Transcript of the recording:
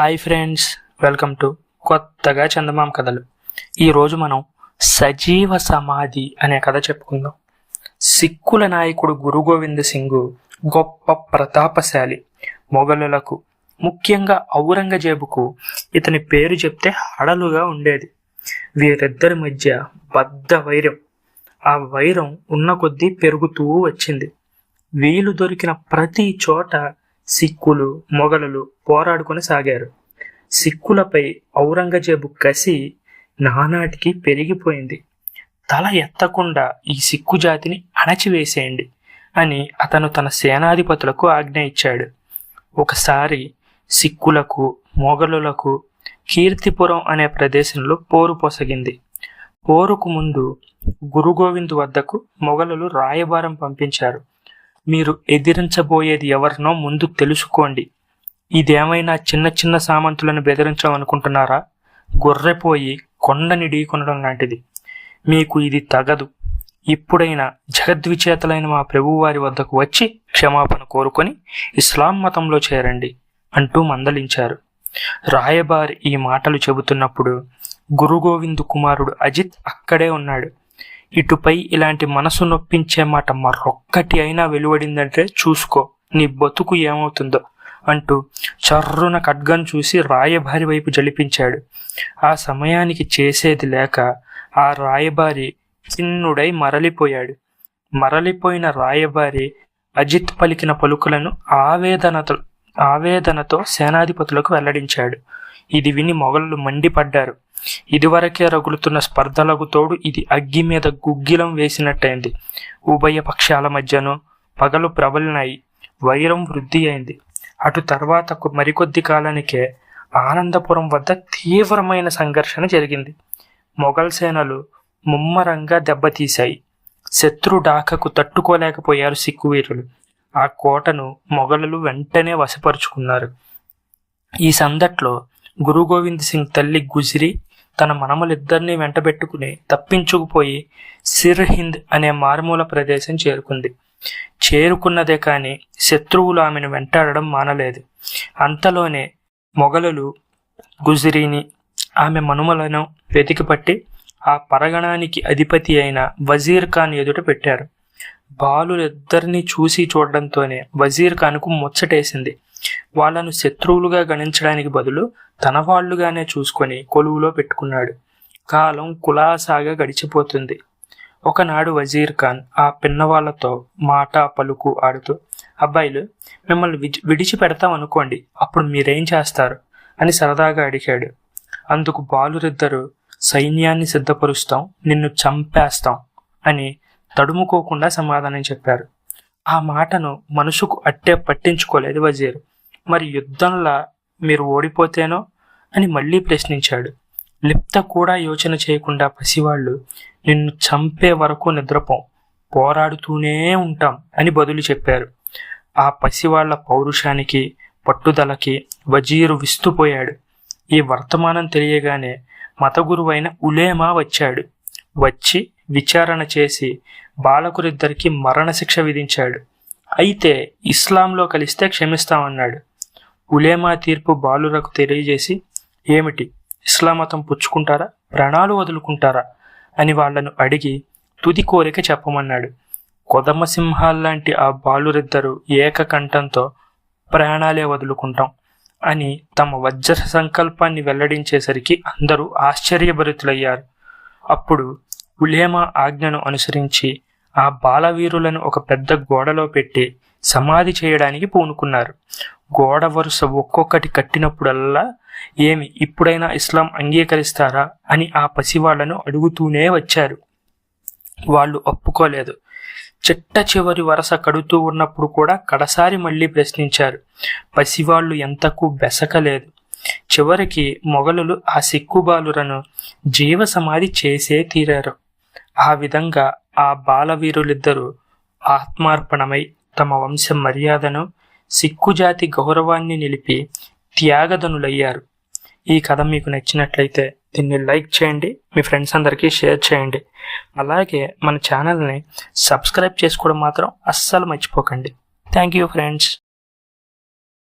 Hi friends welcome to కొత్తగా చందమామ కథలు. ఈరోజు మనం సజీవ సమాధి అనే కథ చెప్పుకుందాం. సిక్కుల నాయకుడు గురు గోవింద్ సింగ్ గొప్ప ప్రతాపశాలి. మొఘలులకు ముఖ్యంగా ఔరంగజేబుకు ఇతని పేరు చెప్తే హడలుగా ఉండేది. వీరిద్దరి మధ్య బద్ద వైరం. ఆ వైరం ఉన్న కొద్దీ పెరుగుతూ వచ్చింది. వీలు దొరికిన ప్రతి చోట సిక్కులు మొఘలులు పోరాడుకొని సాగారు. సిక్కులపై ఔరంగజేబు కసి నానాటికి పెరిగిపోయింది. తల ఎత్తకుండా ఈ సిక్కు జాతిని అణచివేసేయండి అని అతను తన సేనాధిపతులకు ఆజ్ఞ ఇచ్చాడు. ఒకసారి సిక్కులకు మొఘలులకు కీర్తిపురం అనే ప్రదేశంలో పోరు పొసగింది. పోరుకు ముందు గురు గోవింద్ వద్దకు మొఘలులు రాయబారం పంపించారు. మీరు ఎదిరించబోయేది ఎవరినో ముందు తెలుసుకోండి. ఇదేమైనా చిన్న చిన్న సామంతులను బెదిరించామనుకుంటున్నారా గొర్రెపోయి కొండని ఢీకొనడం లాంటిది. మీకు ఇది తగదు. ఇప్పుడైనా జగద్విచేతలైన మా ప్రభువారి వద్దకు వచ్చి క్షమాపణ కోరుకొని ఇస్లాం మతంలో చేరండి అంటూ మందలించారు. రాయబారి ఈ మాటలు చెబుతున్నప్పుడు గురు గోవింద్ కుమారుడు అజిత్ అక్కడే ఉన్నాడు. ఇటుపై ఇలాంటి మనసు నొప్పించే మాట మరొక్కటి అయినా వెలువడిందంటే చూసుకో నీ బతుకు ఏమవుతుందో అంటూ చర్రున ఖడ్గం చూసి రాయబారి వైపు జలిపించాడు. ఆ సమయానికి చేసేది లేక ఆ రాయబారి చిన్నుడై మరలిపోయాడు. మరలిపోయిన రాయబారి అజిత్ పలికిన పలుకులను ఆవేదనతో ఆవేదనతో సేనాధిపతులకు వెల్లడించాడు. ఇది విని మొఘలు మండిపడ్డారు. ఇదివరకే రగులుతున్న స్పర్ధలకు తోడు ఇది అగ్గి మీద గుగ్గిలం వేసినట్టయింది. ఉభయ పక్షాల మధ్యను పగలు ప్రబలినాయి. వైరం వృద్ధి అయింది. అటు తర్వాత మరికొద్ది కాలానికే ఆనందపురం వద్ద తీవ్రమైన సంఘర్షణ జరిగింది. మొఘల్ సేనలు ముమ్మరంగా దెబ్బతీశాయి. శత్రు డాకకు తట్టుకోలేకపోయారు సిక్కు వీరులు. ఆ కోటను మొఘలులు వెంటనే వశపరుచుకున్నారు. ఈ సందట్లో గురు గోవింద్ సింగ్ తల్లి గుజిరి తన మనమలిద్దరినీ వెంటబెట్టుకుని తప్పించుకుపోయి సిర్హింద్ అనే మారుమూల ప్రదేశం చేరుకుంది. చేరుకున్నదే కాని శత్రువులు ఆమెను వెంటాడడం మానలేదు. అంతలోనే మొఘలులు గుజిరీని ఆమె మనుమలను వెతికిపట్టి ఆ పరగణానికి అధిపతి అయిన వజీర్ ఖాన్ ఎదుట పెట్టారు. బాలులిద్దరినీ చూసి చూడడంతోనే వజీర్ ఖాన్కు ముచ్చటేసింది. వాళ్ళను శత్రువులుగా గణించడానికి బదులు తన వాళ్ళుగానే చూసుకొని కొలువులో పెట్టుకున్నాడు. కాలం కులాసాగా గడిచిపోతుంది. ఒకనాడు వజీర్ ఖాన్ ఆ పిన్నవాళ్ళతో మాట పలుకు ఆడుతూ అబ్బాయిలు మిమ్మల్ని విడిచిపెడతాం అనుకోండి అప్పుడు మీరేం చేస్తారు? అని సరదాగా అడిగాడు. అందుకు బాలురిద్దరు సైన్యాన్ని సిద్ధపరుస్తాం నిన్ను చంపేస్తాం అని తడుముకోకుండా సమాధానం చెప్పారు. ఆ మాటను మనసుకు అట్టే పట్టించుకోలేదు వజీర్. మరి యుద్ధంలా మీరు ఓడిపోతేనో అని మళ్ళీ ప్రశ్నించాడు. లిప్త కూడా యోచన చేయకుండా పసివాళ్ళు నిన్ను చంపే వరకు నిద్రపోం పోరాడుతూనే ఉంటాం అని బదులు చెప్పారు. ఆ పసివాళ్ళ పౌరుషానికి పట్టుదలకి వజీరు విస్తుపోయాడు. ఈ వర్తమానం తెలియగానే మతగురువైన ఉలేమా వచ్చాడు. వచ్చి విచారణ చేసి బాలకురిద్దరికీ మరణశిక్ష విధించాడు. అయితే ఇస్లాంలో కలిస్తే క్షమిస్తామన్నాడు. ఉలేమా తీర్పు బాలురకు తెలియజేసి ఏమిటి? ఇస్లాం మతం పుచ్చుకుంటారా? ప్రాణాలు వదులుకుంటారా? అని వాళ్ళను అడిగి తుది కోరిక చెప్పమన్నాడు. కొదమసింహాల్లాంటి ఆ బాలురిద్దరూ ఏకకంఠంతో ప్రాణాలే వదులుకుంటాం అని తమ వజ్ర సంకల్పాన్ని వెల్లడించేసరికి అందరూ ఆశ్చర్యభరితులయ్యారు. అప్పుడు ఉలేమా ఆజ్ఞను అనుసరించి ఆ బాలవీరులను ఒక పెద్ద గోడలో పెట్టి సమాధి చేయడానికి పూనుకున్నారు. గోడ వరుస ఒక్కొక్కటి కట్టినప్పుడల్లా ఏమి ఇప్పుడైనా ఇస్లాం అంగీకరిస్తారా అని ఆ పసివాళ్ళను అడుగుతూనే వచ్చారు. వాళ్ళు ఒప్పుకోలేదు. చిట్ట చివరి వరస కడుతూ ఉన్నప్పుడు కూడా కడసారి మళ్ళీ ప్రశ్నించారు. పసివాళ్ళు ఎంతకు బెసకలేదు. చివరికి మొఘలులు ఆ సిక్కుబాలురను జీవ సమాధి చేసే తీరారు. ఆ విధంగా ఆ బాలవీరులిద్దరూ ఆత్మార్పణమై తమ వంశ మర్యాదను సిక్కు జాతి గౌరవాన్ని నిలిపి త్యాగధనులయ్యారు. ఈ కథ మీకు నచ్చినట్లయితే దీన్ని లైక్ చేయండి మీ ఫ్రెండ్స్ అందరికీ షేర్ చేయండి. అలాగే మన ఛానల్ని సబ్స్క్రైబ్ చేసుకోవడం మాత్రం అస్సలు మర్చిపోకండి. Thank you friends.